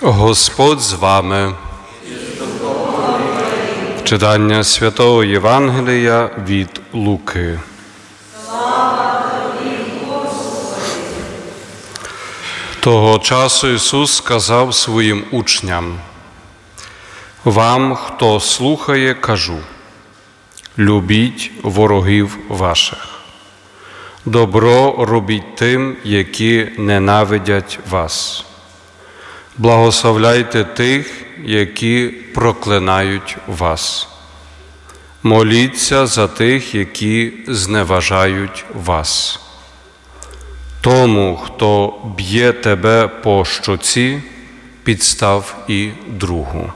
Господь з вами. Читання святого Євангелія від Луки. Того часу Ісус сказав своїм учням: Вам, хто слухає, кажу, любіть ворогів ваших. Добро робіть тим, які ненавидять вас. Благословляйте тих, які проклинають вас. Моліться за тих, які зневажають вас. Тому, хто б'є тебе по щоці, підстав і другу.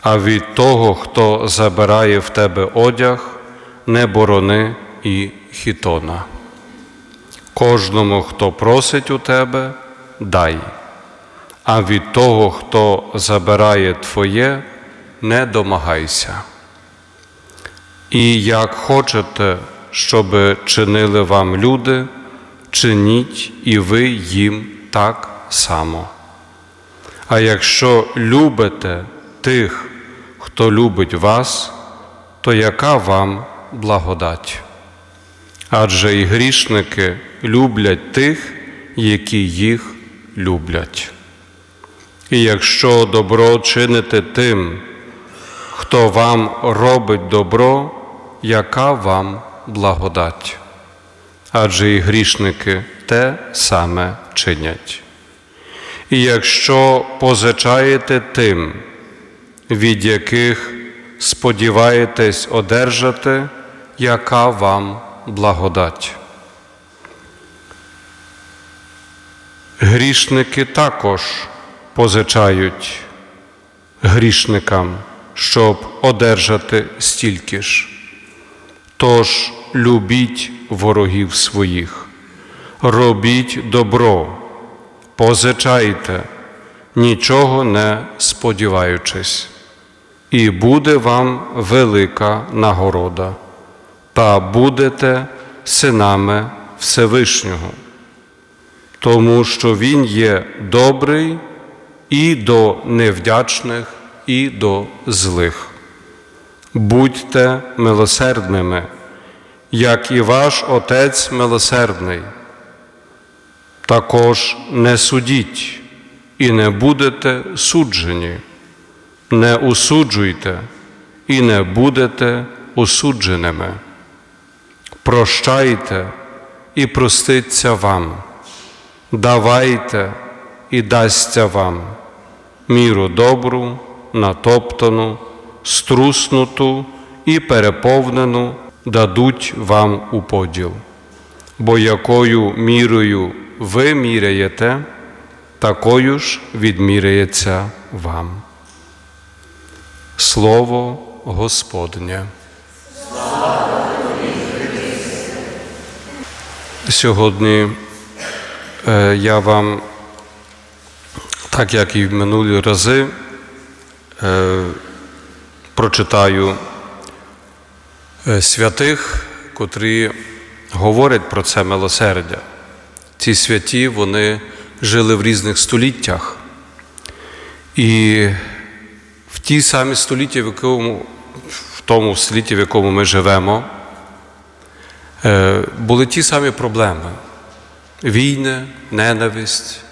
А від того, хто забирає в тебе одяг, не борони і хітона. Кожному, хто просить у тебе, дай, а від того, хто забирає твоє, не домагайся. І як хочете, щоб чинили вам люди, чиніть і ви їм так само. А якщо любите тих, хто любить вас, то яка вам благодать? Адже і грішники люблять тих, які їх люблять. І якщо добро чините тим, хто вам робить добро, яка вам благодать? Адже і грішники те саме чинять. І якщо позичаєте тим, від яких сподіваєтесь одержати, яка вам благодать? Грішники також позичають грішникам, щоб одержати стільки ж. Тож любіть ворогів своїх, робіть добро, позичайте, нічого не сподіваючись, і буде вам велика нагорода, та будете синами Всевишнього тому що Він є добрий і до невдячних, і до злих. Будьте милосердними, як і ваш Отець милосердний. Також не судіть і не будете суджені, не усуджуйте і не будете осудженими. Прощайте і проститься вам давайте і дасться вам міру добру, натоптану, струснуту і переповнену дадуть вам у поділ. Бо якою мірою ви міряєте, такою ж відміряється вам. Слово Господнє. Сьогодні Е, я вам, так як і в минулі рази, е, прочитаю е, святих, котрі говорять про це милосердя. Ці святі вони жили в різних століттях. І в ті самі століття, в якому, в тому столітті, в якому ми живемо, були ті самі проблеми війни, ненависть,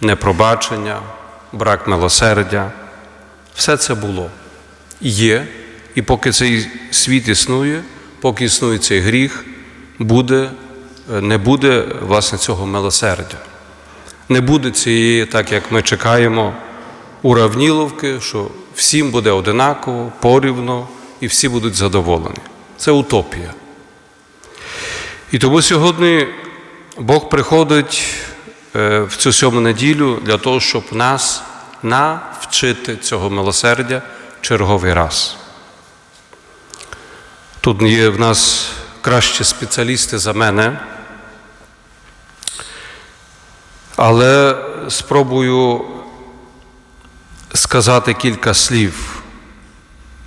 непробачення, брак милосердя. Все це було, є, і поки цей світ існує, поки існує цей гріх, буде, не буде власне цього милосердя. Не буде цієї, так як ми чекаємо, уравніловки, що всім буде одинаково, порівно і всі будуть задоволені. Це утопія. І тому сьогодні Бог приходить е, в цю сьому неділю для того, щоб нас навчити цього милосердя черговий раз. Тут є в нас кращі спеціалісти за мене, але спробую сказати кілька слів.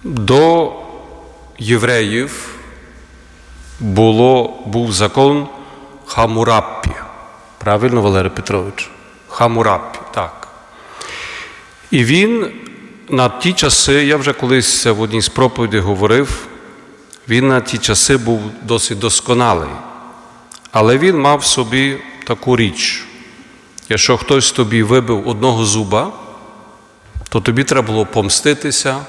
До євреїв було, був закон. Хамураппі. Правильно, Валерій Петрович? Хамураппі, так. І він на ті часи, я вже колись в одній з проповідей говорив, він на ті часи був досить досконалий. Але він мав в собі таку річ. Якщо хтось тобі вибив одного зуба, то тобі треба було помститися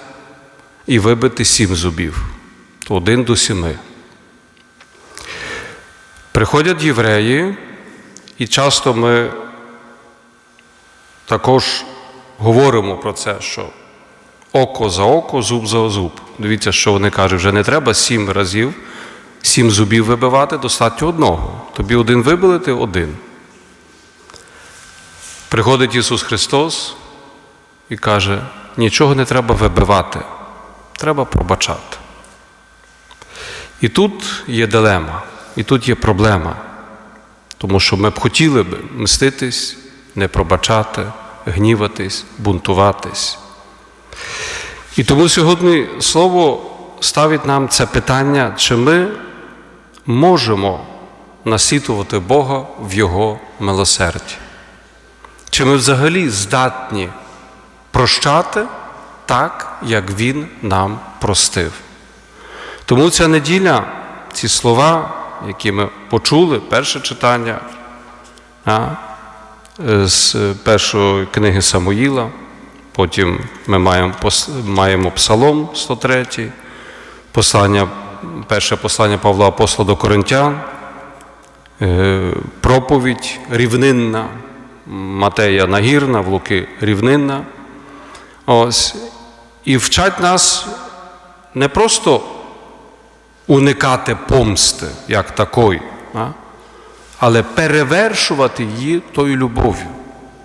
і вибити сім зубів, один до сіми. Приходять євреї, і часто ми також говоримо про це, що око за око, зуб за зуб. Дивіться, що вони кажуть, вже не треба сім разів, сім зубів вибивати, достатньо одного. Тобі один вибили, ти один. Приходить Ісус Христос і каже, нічого не треба вибивати, треба пробачати. І тут є дилема, і тут є проблема, тому що ми б хотіли б мститись, не пробачати, гніватись, бунтуватись. І тому сьогодні Слово ставить нам це питання, чи ми можемо насітувати Бога в Його милосерді. Чи ми взагалі здатні прощати так, як Він нам простив? Тому ця неділя, ці слова, які ми почули, перше читання а, з першої книги Самуїла, потім ми маємо, маємо Псалом 103, послання, перше послання Павла Апостола до Коринтян, е, проповідь рівнинна. Матея Нагірна, в Луки Рівнинна. Ось. І вчать нас не просто уникати помсти, як такої, але перевершувати її тою любов'ю,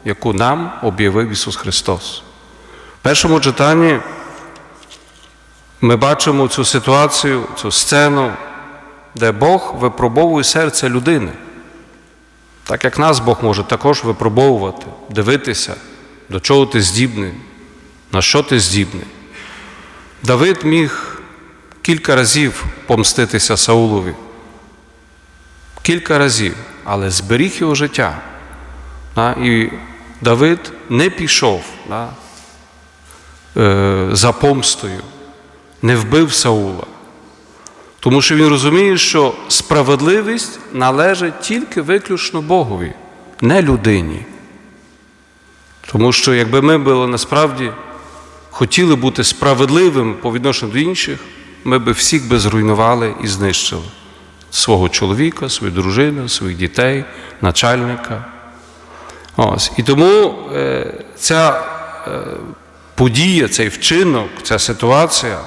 яку нам об'явив Ісус Христос. В першому читанні ми бачимо цю ситуацію, цю сцену, де Бог випробовує серце людини. Так як нас Бог може також випробовувати, дивитися, до чого ти здібний, на що ти здібний. Давид міг кілька разів помститися Саулові. Кілька разів, але зберіг його життя. І Давид не пішов за помстою, не вбив Саула. Тому що він розуміє, що справедливість належить тільки виключно Богові, не людині. Тому що якби ми були насправді хотіли бути справедливими по відношенню до інших, ми би всіх би зруйнували і знищили свого чоловіка, свою дружину, своїх дітей, начальника. Ось. І тому е, ця е, подія, цей вчинок, ця ситуація.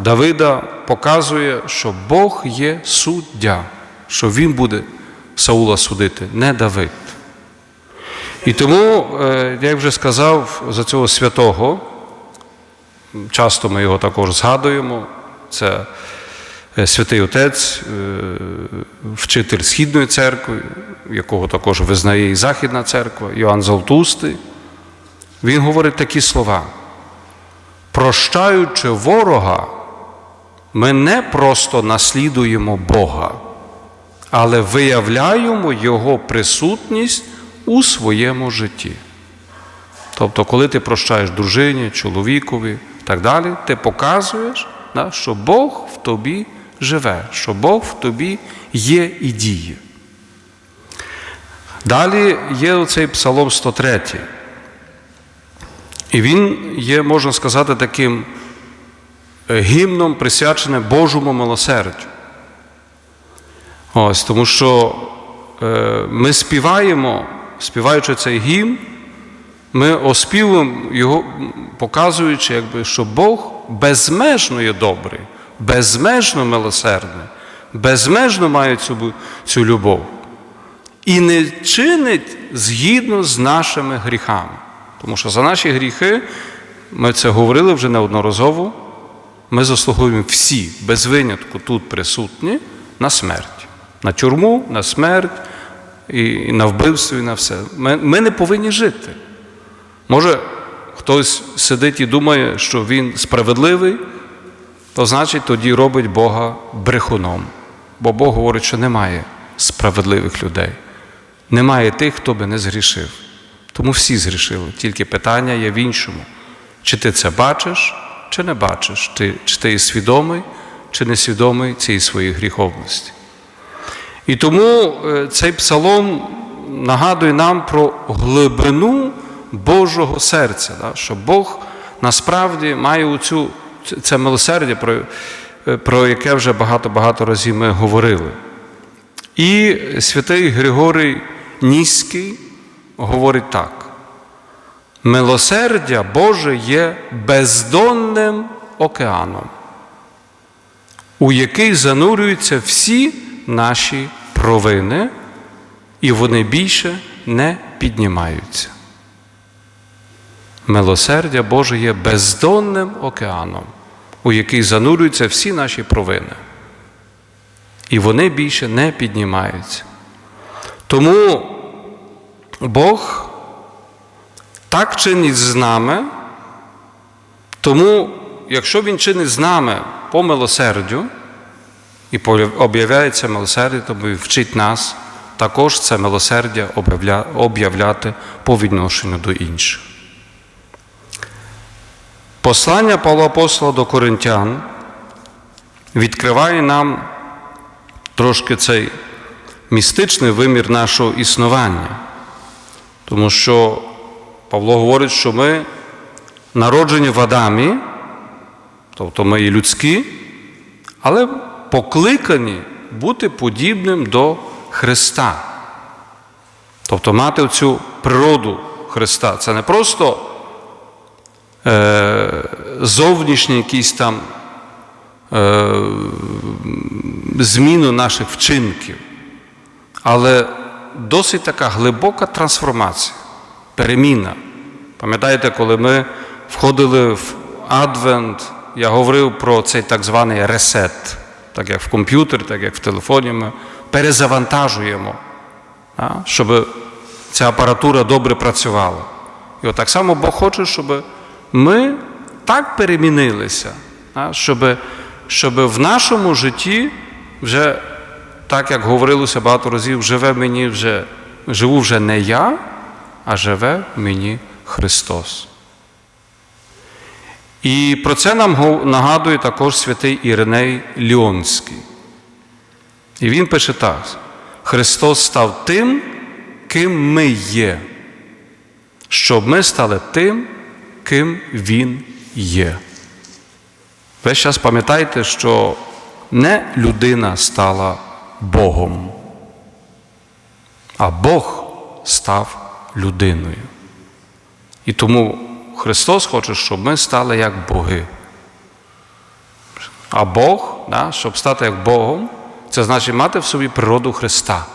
Давида показує, що Бог є суддя, що Він буде Саула судити, не Давид. І тому, е, як вже сказав, за цього святого, часто ми його також згадуємо, це е, святий Отець, е, вчитель Східної церкви, якого також визнає і Західна церква, Йоанн Золотустий, він говорить такі слова. Прощаючи ворога, ми не просто наслідуємо Бога, але виявляємо Його присутність у своєму житті. Тобто, коли ти прощаєш дружині, чоловікові так далі, ти показуєш, що Бог в тобі живе, що Бог в тобі є і діє. Далі є оцей Псалом 103. І він є, можна сказати, таким е, гімном, присвяченим Божому милосердю. Ось, Тому що е, ми співаємо, співаючи цей гімн, ми оспівуємо його, показуючи, якби, що Бог безмежно є добрий, безмежно милосердний, безмежно має цю, цю любов і не чинить згідно з нашими гріхами. Тому що за наші гріхи, ми це говорили вже неодноразово, ми заслуговуємо всі, без винятку тут присутні, на смерть, на тюрму, на смерть, і на вбивство, і на все. Ми, ми не повинні жити. Може, хтось сидить і думає, що він справедливий, то значить тоді робить Бога брехуном. Бо Бог говорить, що немає справедливих людей, немає тих, хто би не згрішив. Тому всі згрішили. Тільки питання є в іншому. Чи ти це бачиш, чи не бачиш? Ти, чи ти є свідомий, чи несвідомий цієї своєї гріховності? І тому е, цей псалом нагадує нам про глибину Божого серця, да? що Бог насправді має оцю, це милосердя, про, е, про яке вже багато-багато разів ми говорили. І святий Григорій Ніський говорить так: милосердя Боже є бездонним океаном, у який занурюються всі наші провини, і вони більше не піднімаються. Милосердя Боже є бездонним океаном, у який занурюються всі наші провини. І вони більше не піднімаються. Тому Бог так чинить з нами, тому, якщо Він чинить з нами по милосердю і об'являється милосердя, то вчить нас також це милосердя об'являти по відношенню до інших. Послання Павла Апостола до Коринтян відкриває нам трошки цей містичний вимір нашого існування. Тому що Павло говорить, що ми народжені в Адамі, тобто ми і людські, але покликані бути подібним до Христа. Тобто мати цю природу Христа. Це не просто зовнішні якісь там е, зміну наших вчинків, але досить така глибока трансформація, переміна. Пам'ятаєте, коли ми входили в Адвент, я говорив про цей так званий ресет, так як в комп'ютері, так як в телефоні ми перезавантажуємо, щоб ця апаратура добре працювала. І от так само Бог хоче, щоб ми так перемінилися, щоб, щоб в нашому житті вже, так як говорилося багато разів, живе мені вже, живу вже не я, а живе мені Христос. І про це нам нагадує також святий Іриней Ліонський. І він пише так: Христос став тим, ким ми є, щоб ми стали тим, ким Він є. Весь час пам'ятайте, що не людина стала Богом, а Бог став людиною. І тому Христос хоче, щоб ми стали як боги. А Бог, да, щоб стати як Богом, це значить мати в собі природу Христа,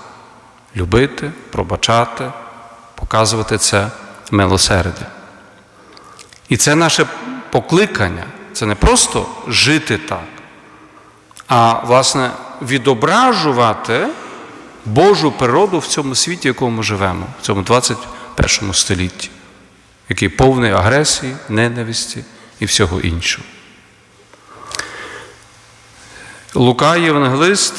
любити, пробачати, показувати це милосердя. І це наше покликання, це не просто жити так, а власне відображувати Божу природу в цьому світі, в якому ми живемо, в цьому 21 столітті, який повний агресії, ненависті і всього іншого. Лука Євангелист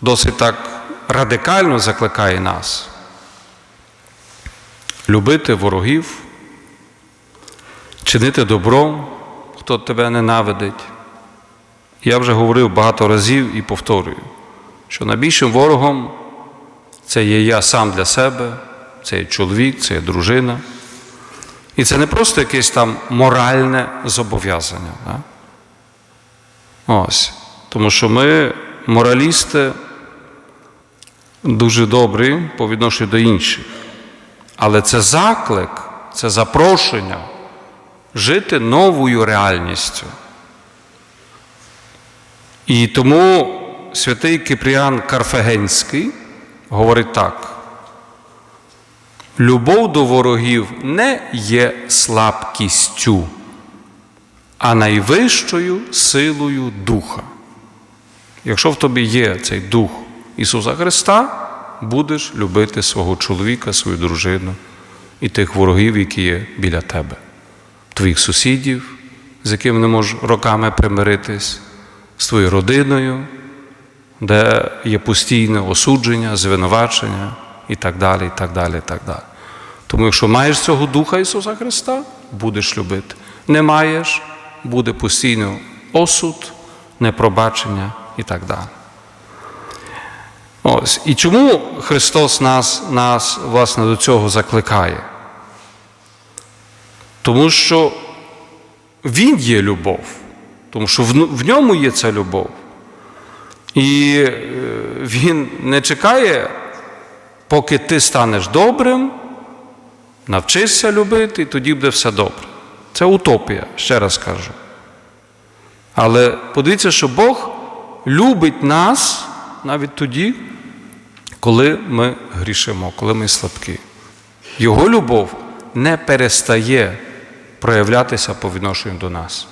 досить так радикально закликає нас любити ворогів, чинити добро, хто тебе ненавидить. Я вже говорив багато разів і повторюю, що найбільшим ворогом це є я сам для себе, це є чоловік, це є дружина. І це не просто якесь там моральне зобов'язання. Да? Ось. Тому що ми, моралісти, дуже добрі по відношенню до інших. Але це заклик, це запрошення жити новою реальністю. І тому святий Кипріан Карфагенський говорить так: любов до ворогів не є слабкістю, а найвищою силою духа. Якщо в тобі є цей дух Ісуса Христа, будеш любити свого чоловіка, свою дружину і тих ворогів, які є біля тебе, твоїх сусідів, з якими не можеш роками примиритись, з твоєю родиною, де є постійне осудження, звинувачення і так далі. і так далі, і так далі. Тому якщо маєш цього Духа Ісуса Христа, будеш любити. Не маєш, буде постійно осуд, непробачення і так далі. Ось. І чому Христос нас, нас власне, до цього закликає? Тому що Він є любов, тому що в, ньому є ця любов. І е, Він не чекає, поки ти станеш добрим, навчишся любити, і тоді буде все добре. Це утопія, ще раз кажу. Але подивіться, що Бог любить нас навіть тоді, коли ми грішимо, коли ми слабкі. Його любов не перестає проявлятися по відношенню до нас.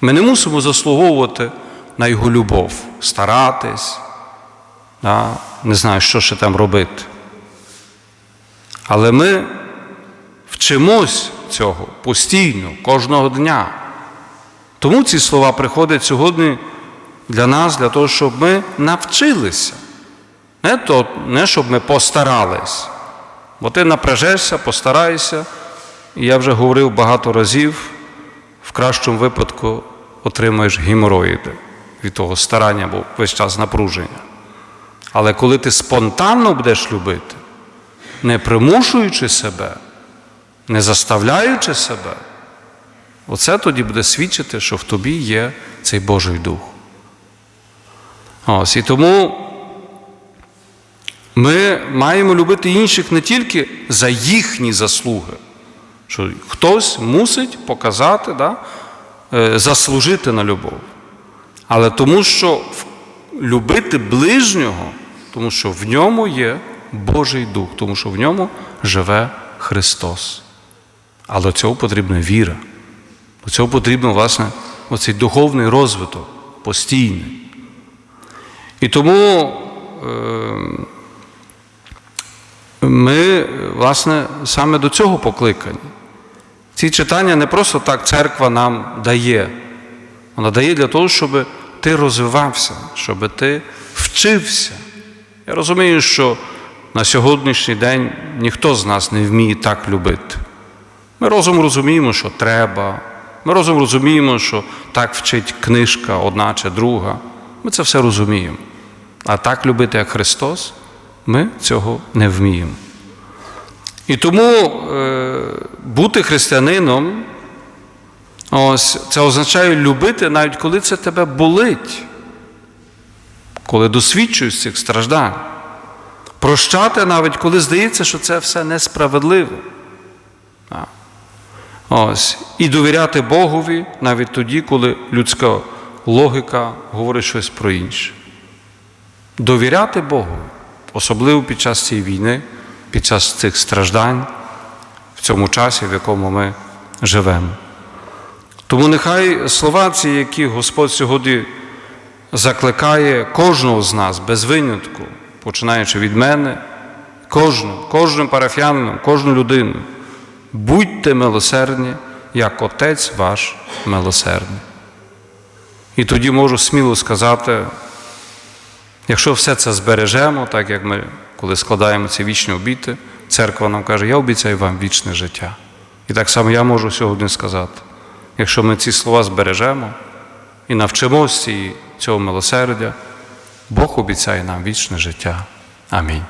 Ми не мусимо заслуговувати на Його любов, старатись, да, не знаю, що ще там робити. Але ми вчимось цього постійно, кожного дня. Тому ці слова приходять сьогодні для нас, для того, щоб ми навчилися. Не, то, не щоб ми постарались. Бо ти напряжешся, постараєшся, я вже говорив багато разів, в кращому випадку отримаєш геморроїди від того старання, бо весь час напруження. Але коли ти спонтанно будеш любити, не примушуючи себе, не заставляючи себе, оце тоді буде свідчити, що в тобі є цей Божий Дух. Ось, і тому ми маємо любити інших не тільки за їхні заслуги, що хтось мусить показати, да, е, заслужити на любов. Але тому, що любити ближнього, тому що в ньому є Божий Дух, тому що в ньому живе Христос. Але до цього потрібна віра. До цього потрібно, власне, оцей духовний розвиток постійний. І тому е, ми, власне, саме до цього покликані. Ці читання не просто так церква нам дає. Вона дає для того, щоб ти розвивався, щоб ти вчився. Я розумію, що на сьогоднішній день ніхто з нас не вміє так любити. Ми розум розуміємо, що треба. Ми розум розуміємо, що так вчить книжка одна чи друга. Ми це все розуміємо. А так любити, як Христос, ми цього не вміємо. І тому е, бути християнином, ось, це означає любити, навіть коли це тебе болить, коли досвідчуєш цих страждань. Прощати навіть коли здається, що це все несправедливо. Ось. І довіряти Богові навіть тоді, коли людська логіка говорить щось про інше. Довіряти Богу, особливо під час цієї війни, під час цих страждань, в цьому часі, в якому ми живемо. Тому нехай слова ці, які Господь сьогодні закликає кожного з нас без винятку, починаючи від мене, кожного, кожним парафіянином, кожну людину. Будьте милосердні, як Отець ваш милосердний. І тоді можу сміло сказати, якщо все це збережемо, так як ми, коли складаємо ці вічні обіти, церква нам каже, я обіцяю вам вічне життя. І так само я можу сьогодні сказати, якщо ми ці слова збережемо і навчимося цього милосердя, Бог обіцяє нам вічне життя. Амінь.